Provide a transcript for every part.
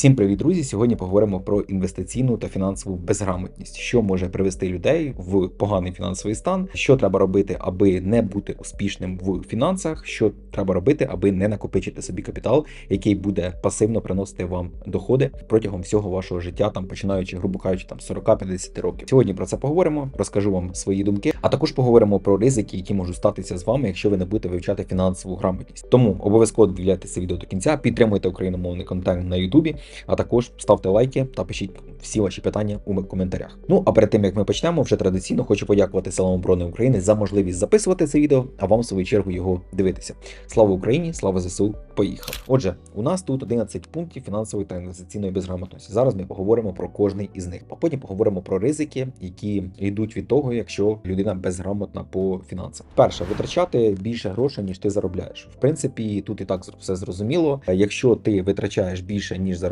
Всім привіт, друзі! Сьогодні поговоримо про інвестиційну та фінансову безграмотність, що може привести людей в поганий фінансовий стан, що треба робити, аби не бути успішним в фінансах, що треба робити, аби не накопичити собі капітал, який буде пасивно приносити вам доходи протягом всього вашого життя, там починаючи, грубо кажучи, там 40-50 років. Сьогодні про це поговоримо, розкажу вам свої думки, а також поговоримо про ризики, які можуть статися з вами, якщо ви не будете вивчати фінансову грамотність. Тому обов'язково дивляйтеся відео до кінця, підтримуйте україномовний контент на Ютубі а також ставте лайки та пишіть всі ваші питання у коментарях. Ну а перед тим як ми почнемо, вже традиційно хочу подякувати Силам оборони України за можливість записувати це відео, а вам в свою чергу його дивитися. Слава Україні! Слава ЗСУ! Поїхав! Отже, у нас тут 11 пунктів фінансової та інвестиційної безграмотності. Зараз ми поговоримо про кожний із них, а потім поговоримо про ризики, які йдуть від того, якщо людина безграмотна по фінансах. Перше, витрачати більше грошей ніж ти заробляєш. В принципі, тут і так все зрозуміло. Якщо ти витрачаєш більше ніж заробляєш,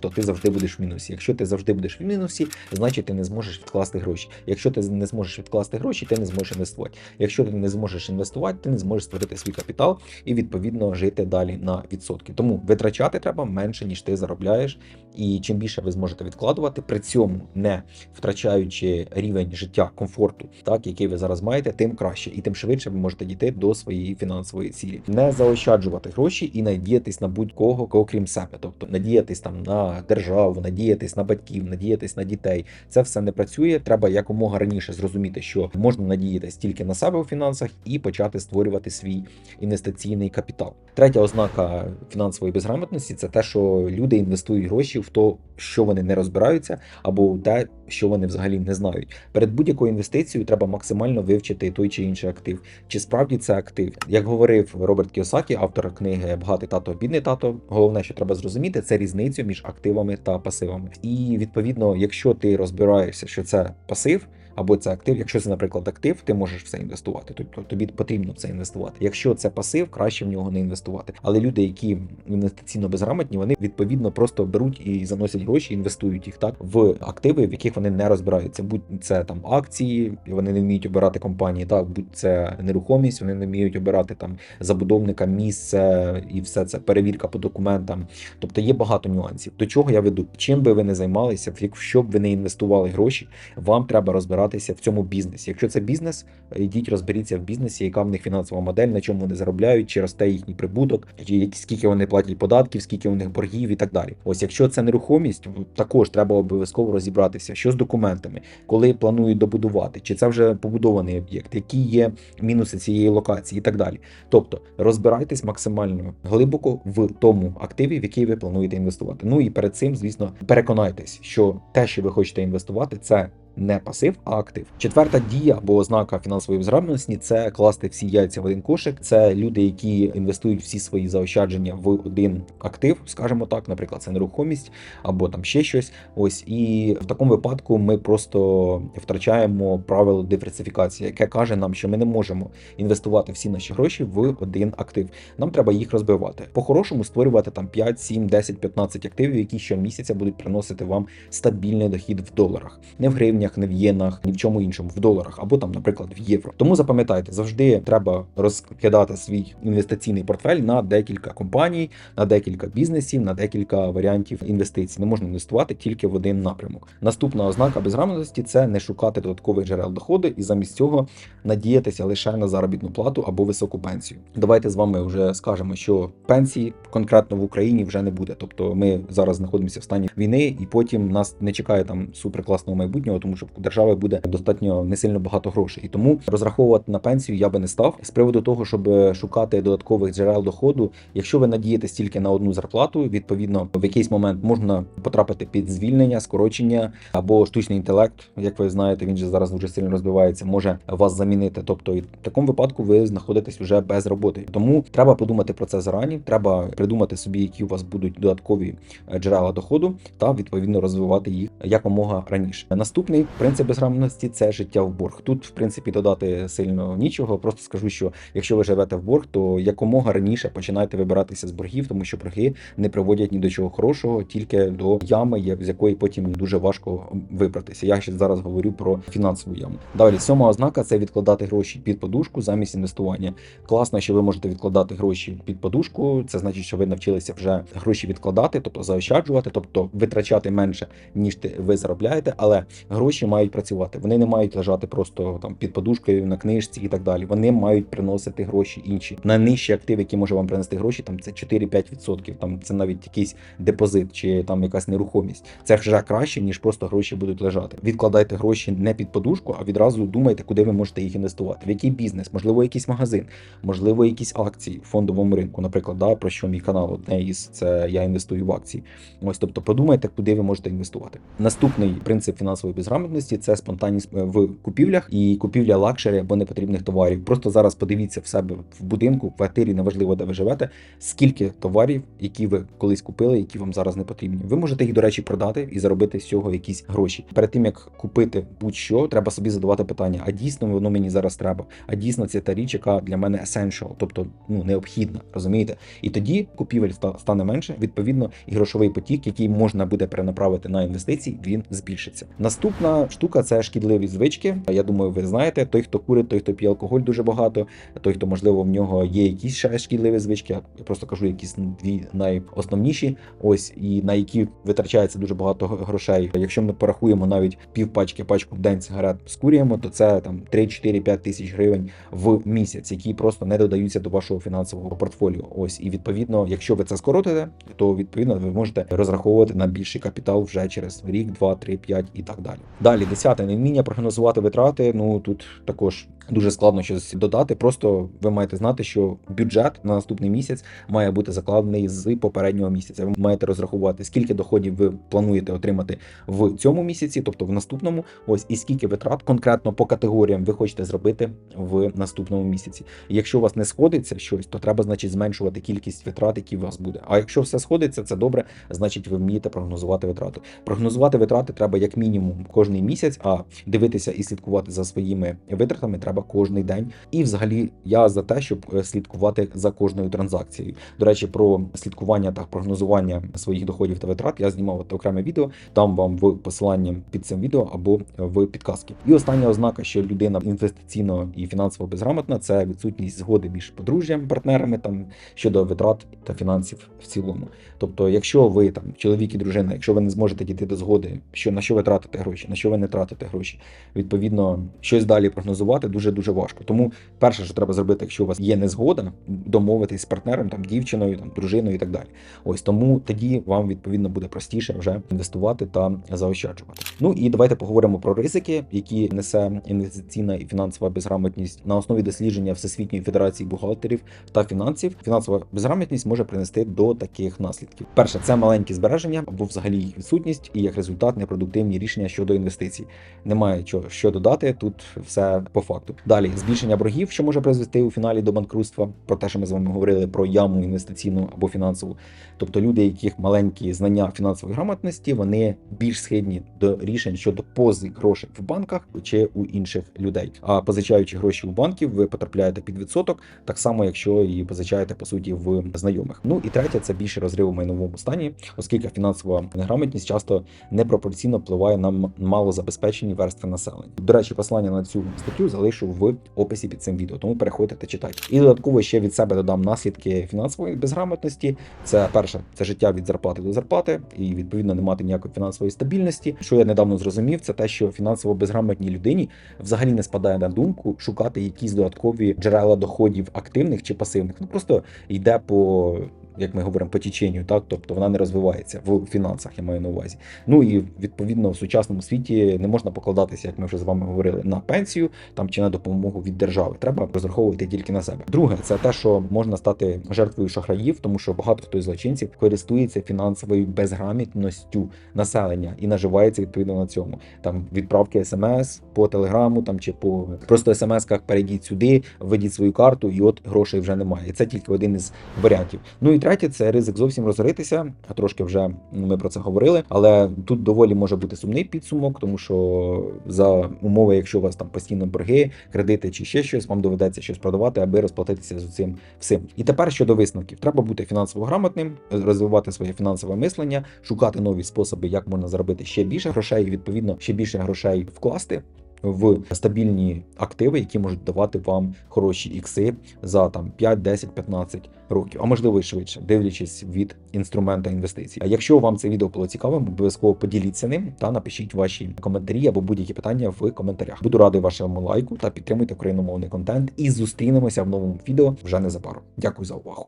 то ти завжди будеш в мінусі. Якщо ти завжди будеш в мінусі, значить ти не зможеш відкласти гроші. Якщо ти не зможеш відкласти гроші, ти не зможеш інвестувати. Якщо ти не зможеш інвестувати, ти не зможеш створити свій капітал і відповідно жити далі на відсотки. Тому витрачати треба менше ніж ти заробляєш, і чим більше ви зможете відкладувати, при цьому не втрачаючи рівень життя комфорту, так який ви зараз маєте, тим краще і тим швидше ви можете дійти до своєї фінансової цілі. Не заощаджувати гроші і надіятись на будь-кого, окрім себе, тобто надіятись там на державу, надіятись на батьків, надіятись на дітей. Це все не працює. Треба якомога раніше зрозуміти, що можна надіятись тільки на себе у фінансах і почати створювати свій інвестиційний капітал. Третя ознака фінансової безграмотності це те, що люди інвестують гроші в то, що вони не розбираються, або те, що вони взагалі не знають. Перед будь-якою інвестицією треба максимально вивчити той чи інший актив. Чи справді це актив? Як говорив Роберт Кіосакі, автор книги Багатий тато, бідний тато, головне, що треба зрозуміти, це різницю між активами та пасивами. І відповідно, якщо ти розбираєшся, що це пасив або це актив. Якщо це, наприклад, актив, ти можеш в це інвестувати. Тобто тобі потрібно це інвестувати. Якщо це пасив, краще в нього не інвестувати. Але люди, які інвестиційно безграмотні, вони відповідно просто беруть і заносять гроші, інвестують їх так в активи, в яких вони не розбираються. Будь це там акції, вони не вміють обирати компанії, так будь це нерухомість, вони не вміють обирати там забудовника, місце і все це перевірка по документам. Тобто є багато нюансів. До чого я веду? Чим би ви не займалися, якщо б ви не інвестували гроші, вам треба розбирати розбиратися в цьому бізнесі. Якщо це бізнес, йдіть розберіться в бізнесі, яка в них фінансова модель, на чому вони заробляють, чи росте їхній прибуток, чи скільки вони платять податків, скільки у них боргів і так далі. Ось якщо це нерухомість, також треба обов'язково розібратися, що з документами, коли планують добудувати, чи це вже побудований об'єкт, які є мінуси цієї локації, і так далі. Тобто розбирайтесь максимально глибоко в тому активі, в який ви плануєте інвестувати. Ну і перед цим, звісно, переконайтесь, що те, що ви хочете інвестувати, це не пасив, а актив. Четверта дія або ознака фінансової безграмотності це класти всі яйця в один кошик. Це люди, які інвестують всі свої заощадження в один актив, скажімо так, наприклад, це нерухомість або там ще щось. Ось і в такому випадку ми просто втрачаємо правило диверсифікації, яке каже нам, що ми не можемо інвестувати всі наші гроші в один актив. Нам треба їх розбивати. По-хорошому створювати там 5, 7, 10, 15 активів, які щомісяця будуть приносити вам стабільний дохід в доларах, не в гривні гривнях, не в єнах, ні в чому іншому, в доларах або там, наприклад, в євро. Тому запам'ятайте, завжди треба розкидати свій інвестиційний портфель на декілька компаній, на декілька бізнесів, на декілька варіантів інвестицій. Не можна інвестувати тільки в один напрямок. Наступна ознака безграмотності це не шукати додаткових джерел доходу і замість цього надіятися лише на заробітну плату або високу пенсію. Давайте з вами вже скажемо, що пенсії конкретно в Україні вже не буде. Тобто ми зараз знаходимося в стані війни, і потім нас не чекає там суперкласного майбутнього тому що в держави буде достатньо не сильно багато грошей. І тому розраховувати на пенсію я би не став з приводу того, щоб шукати додаткових джерел доходу. Якщо ви надієтесь тільки на одну зарплату, відповідно в якийсь момент можна потрапити під звільнення, скорочення або штучний інтелект, як ви знаєте, він же зараз дуже сильно розбивається, може вас замінити. Тобто, і в такому випадку ви знаходитесь вже без роботи. Тому треба подумати про це зарані. Треба придумати собі, які у вас будуть додаткові джерела доходу, та відповідно розвивати їх якомога раніше. Наступний Четвертий принцип безграмотності це життя в борг. Тут, в принципі, додати сильно нічого. Просто скажу, що якщо ви живете в борг, то якомога раніше починайте вибиратися з боргів, тому що борги не приводять ні до чого хорошого, тільки до ями, з якої потім дуже важко вибратися. Я ще зараз говорю про фінансову яму. Далі сьома ознака це відкладати гроші під подушку замість інвестування. Класно, що ви можете відкладати гроші під подушку. Це значить, що ви навчилися вже гроші відкладати, тобто заощаджувати, тобто витрачати менше ніж ти ви заробляєте, але гроші мають працювати. Вони не мають лежати просто там під подушкою на книжці і так далі. Вони мають приносити гроші інші. Найнижчий актив, який може вам принести гроші, там це 4-5%. Там це навіть якийсь депозит чи там якась нерухомість. Це вже краще ніж просто гроші будуть лежати. Відкладайте гроші не під подушку, а відразу думайте, куди ви можете їх інвестувати. В який бізнес, можливо, якийсь магазин, можливо, якісь акції в фондовому ринку. Наприклад, да, про що мій канал одне із це я інвестую в акції. Ось, тобто, подумайте, куди ви можете інвестувати. Наступний принцип фінансової безграмотності це спонтанність е, в купівлях і купівля лакшері або непотрібних товарів. Просто зараз подивіться в себе в будинку, в квартирі, неважливо, де ви живете, скільки товарів, які ви колись купили, які вам зараз не потрібні. Ви можете їх, до речі, продати і заробити з цього якісь гроші. Перед тим як купити будь-що, треба собі задавати питання: а дійсно воно мені зараз треба? А дійсно це та річ, яка для мене essential, тобто ну необхідна, розумієте? І тоді купівель стане менше. Відповідно, і грошовий потік, який можна буде перенаправити на інвестиції, він збільшиться. Наступна штука це шкідливі звички. Я думаю, ви знаєте, той, хто курить, той, хто п'є алкоголь дуже багато, той, хто можливо в нього є якісь ще шкідливі звички. Я просто кажу якісь дві найосновніші. Ось і на які витрачається дуже багато грошей. Якщо ми порахуємо навіть пів пачки пачку в день сигарет скурюємо, то це там 3-4-5 тисяч гривень в місяць, які просто не додаються до вашого фінансового портфоліо. Ось і відповідно, якщо ви це скоротите, то відповідно ви можете розраховувати на більший капітал вже через рік, два, три, п'ять і так далі. Далі, десяте невміння прогнозувати витрати. Ну тут також дуже складно щось додати. Просто ви маєте знати, що бюджет на наступний місяць має бути закладений з попереднього місяця. Ви маєте розрахувати, скільки доходів ви плануєте отримати в цьому місяці, тобто в наступному. Ось і скільки витрат конкретно по категоріям ви хочете зробити в наступному місяці. Якщо у вас не сходиться щось, то треба значить зменшувати кількість витрат, які у вас буде. А якщо все сходиться, це добре, значить ви вмієте прогнозувати витрати. Прогнозувати витрати треба як мінімум кожний місяць, а дивитися і слідкувати за своїми витратами треба кожний день. І взагалі я за те, щоб е, слідкувати за кожною транзакцією. До речі, про слідкування та прогнозування своїх доходів та витрат я знімав окреме відео. Там вам в посиланні під цим відео або в підказки. І остання ознака, що людина інвестиційно і фінансово безграмотна, це відсутність згоди між подружжям, партнерами там щодо витрат та фінансів в цілому. Тобто, якщо ви там чоловік і дружина, якщо ви не зможете дійти до згоди, що на що ви тратите гроші, на що ви не тратите гроші, відповідно, щось далі прогнозувати дуже дуже важко. Тому перше, що треба зробити, якщо у вас є незгода, домовитись з партнером, там дівчиною, там дружиною і так далі. Ось тому тоді вам відповідно буде простіше вже інвестувати та заощаджувати. Ну і давайте поговоримо про ризики, які несе інвестиційна і фінансова безграмотність на основі дослідження Всесвітньої федерації бухгалтерів та фінансів. Фінансова безграмотність може принести до таких наслідків. Перше, це маленькі збереження або взагалі їх відсутність, і як результат непродуктивні рішення щодо інвестицій. Немає чого що додати. Тут все по факту. Далі збільшення боргів, що може призвести у фіналі до банкрутства. Про те, що ми з вами говорили про яму інвестиційну або фінансову. Тобто люди, яких маленькі знання фінансової грамотності, вони більш схильні до рішень щодо позик грошей в банках чи у інших людей. А позичаючи гроші у банків, ви потрапляєте під відсоток, так само, якщо і позичаєте по суті в знайомих. Ну і третє, це більше розрив у майновому стані, оскільки фінансова неграмотність часто непропорційно впливає на м- малозабезпечені верстви населення. До речі, посилання на цю статтю залишу в описі під цим відео, тому переходьте та читайте. І додатково ще від себе додам наслідки фінансової безграмотності. Це перше, це життя від зарплати до зарплати, і відповідно не мати ніякої фінансової стабільності. Що я недавно зрозумів, це те, що фінансово безграмотній людині взагалі не спадає на думку шукати якісь додаткові джерела доходів активних чи пасивних. Ну просто йде по. Як ми говоримо по теченню, так тобто вона не розвивається в фінансах, я маю на увазі. Ну і відповідно в сучасному світі не можна покладатися, як ми вже з вами говорили, на пенсію там чи на допомогу від держави. Треба розраховувати тільки на себе. Друге, це те, що можна стати жертвою шахраїв, тому що багато хто із злочинців користується фінансовою безграмотністю населення і наживається відповідно на цьому. Там відправки смс по телеграму, там чи по просто смс-ках перейдіть сюди, введіть свою карту, і от грошей вже немає. І це тільки один із варіантів. Ну і третє це ризик зовсім розоритися. Трошки вже ми про це говорили, але тут доволі може бути сумний підсумок, тому що за умови, якщо у вас там постійно борги, кредити чи ще щось, вам доведеться щось продавати, аби розплатитися з цим всім. І тепер щодо висновків, треба бути фінансово грамотним, розвивати своє фінансове мислення, шукати нові способи, як можна заробити ще більше грошей, і відповідно ще більше грошей вкласти. В стабільні активи, які можуть давати вам хороші ікси за там 5, 10, 15 років, а можливо і швидше, дивлячись від інструмента інвестицій. А якщо вам це відео було цікавим, обов'язково поділіться ним та напишіть ваші коментарі або будь-які питання в коментарях. Буду радий вашому лайку та підтримуйте україномовний контент. І зустрінемося в новому відео вже незабаром. Дякую за увагу.